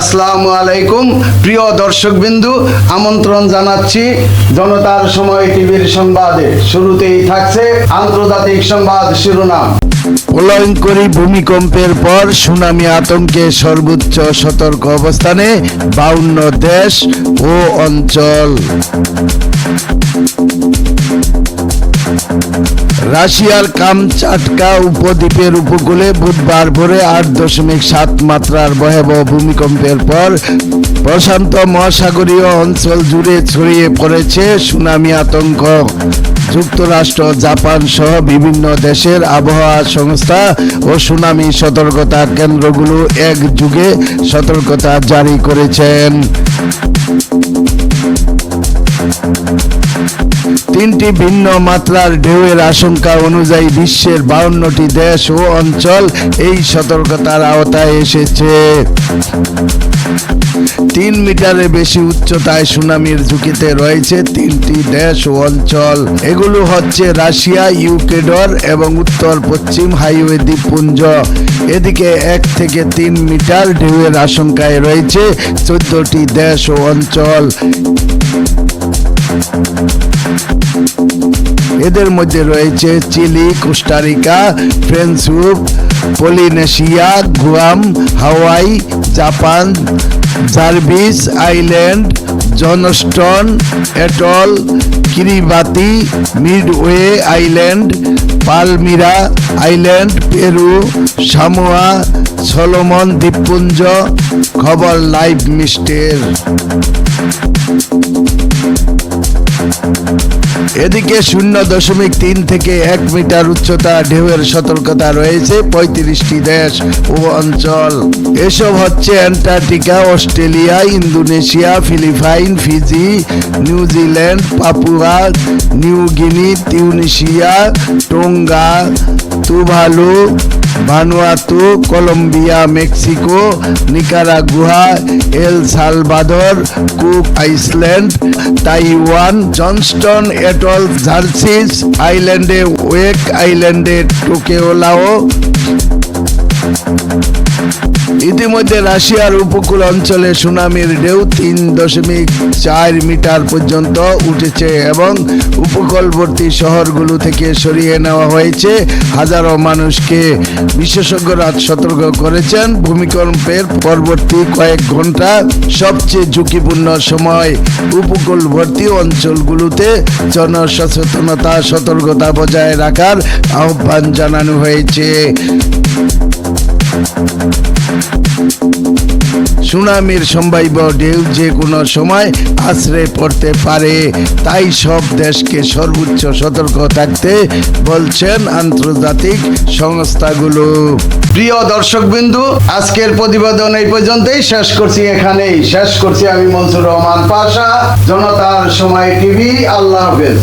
আসসালামু আলাইকুম। প্রিয় দর্শকবিন্দু, আমন্ত্রণ জানাচ্ছি জনতার সময় টিভির সংবাদে শুরুতেই থাকছে আন্তর্জাতিক সংবাদ শিরোনাম। প্রলয়ঙ্করী ভূমিকম্পের পর সুনামি আতঙ্কে সর্বোচ্চ সতর্ক অবস্থানে বাউন্ন দেশ ও অঞ্চল। রাশিয়ার কামচাটকা উপদ্বীপের উপকূলে বুধবার ভোরে আট দশমিক সাত মাত্রার ভয়াবহ ভূমিকম্পের পর প্রশান্ত মহাসাগরীয় অঞ্চল জুড়ে ছড়িয়ে পড়েছে সুনামি আতঙ্ক। যুক্তরাষ্ট্র, জাপান সহ বিভিন্ন দেশের আবহাওয়া সংস্থা ও সুনামি সতর্কতা কেন্দ্রগুলো এক যুগে সতর্কতা জারি করেছেন। তিনটি ভিন্ন মাত্রার ঢেউয়ের আশঙ্কা অনুযায়ী বিশ্বের বাউন্নটি দেশ ও অঞ্চল এই সতর্কতার আওতায় এসেছে। তিন মিটারের বেশি উচ্চতায় সুনামির ঝুঁকিতে রয়েছে তিনটি দেশ ও অঞ্চল। এগুলো হচ্ছে রাশিয়া, ইউকেডর এবং উত্তর পশ্চিম হাইওয়ে দ্বীপপুঞ্জ। এদিকে এক থেকে তিন মিটার ঢেউয়ের আশঙ্কায় রয়েছে চোদ্দটি দেশ ও অঞ্চল। এদের মধ্যে রয়েছে Chile, Costa Rica French Polynesia, Guam, Hawaii, Japan, Jarvis Island, Johnston, Atoll, Kiribati, Midway Island, Palmyra Island, Peru, Samoa, Solomon দ্বীপপুঞ্জ, খবর লাইভ মিস্টের। এদিকে শূন্য দশমিক তিন থেকে এক মিটার উচ্চতা, ঢেউয়ের সতর্কতা রয়েছে পঁয়ত্রিশটি দেশ ও অঞ্চল। এসব হচ্ছে Antarctica, Australia, Indonesia, Philippines, Fiji, New Zealand, Papua New Guinea Tunisia, Tonga, Tuvalu Vanuatu Colombia, Mexico, Nicaragua, El Salvador Cook Iceland, Taiwan, Johnston, Atoll, Jarvis, আইল্যান্ডে ওয়েক, আইল্যান্ডে টোকেওলাও। ইতিমধ্যে রাশিয়ার উপকূল অঞ্চলে সুনামির ঢেউ তিন দশমিক চার মিটার পর্যন্ত উঠেছে এবং উপকূলবর্তী শহরগুলো থেকে সরিয়ে নেওয়া হয়েছে। হাজারো মানুষকে বিশেষজ্ঞরা সতর্ক করেছেন। ভূমিকম্পের পরবর্তী কয়েক ঘণ্টা সবচেয়ে ঝুঁকিপূর্ণ সময় উপকূলবর্তী অঞ্চলগুলোতে জনসচেতনতা, সতর্কতা বজায় রাখার আহ্বান জানানো হয়েছে। সুনামির সম্ভাব্য ঢেউ যে কোনো সময় আশ্রয় পড়তে পারে। তাই সব দেশকে সর্বোচ্চ সতর্ক থাকতে বলছেন আন্তর্জাতিক সংস্থাগুলো। প্রিয় দর্শকবিন্দু, আজকের প্রতিবেদন এই পর্যন্তই। শেষ করছি এখানেই। শেষ করছি আমি মনসুর রহমান পাশা, জনতার সময় টিভি। আল্লাহ হাফেজ।